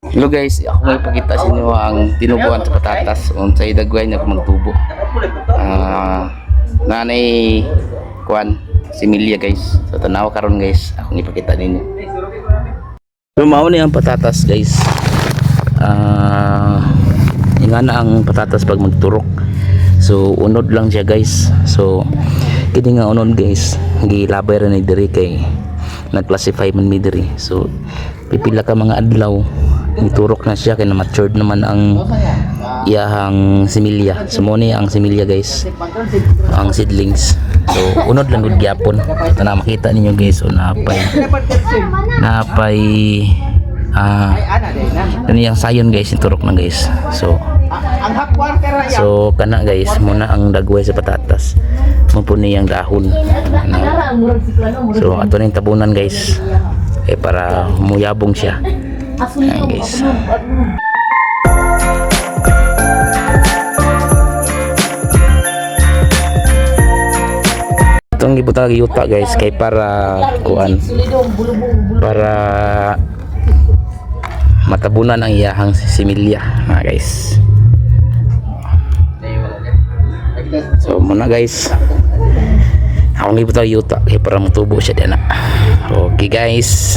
Hello guys, ako may pakita sa inyo ang tinubuan sa patatas on sa idagway na magtubo. Ah, nanay kuan si Milia guys. So tanawa karon guys, akong ipakita ninyo. Mao ni ang patatas guys. Ah, inga na ang patatas pag magturok. So unod lang siya guys. So kini nga unod guys, gilabay ra ni diri kay nag-classify man mi diri. So pipila ka mga adlaw iturok na siya kay na matured naman ang iyahang similya. So mo ni ang similya guys. Ang seedlings. So unod lang gud gyapon. Ito na makita ninyo guys o napay napay ah ano yung sayon guys iturok na guys. So. So kana guys, muna ang dagway sa patatas. Mapuni ang dahon. So ato na yung tabunan guys. Eh para muyabong siya. Ayan guys. Itong gibutang yuta guys kay para kuan para matabunan ang iyahang similya mga guys. So muna guys. Ako ngi bitaw yuta kay para matubo siya diyan. Okay guys.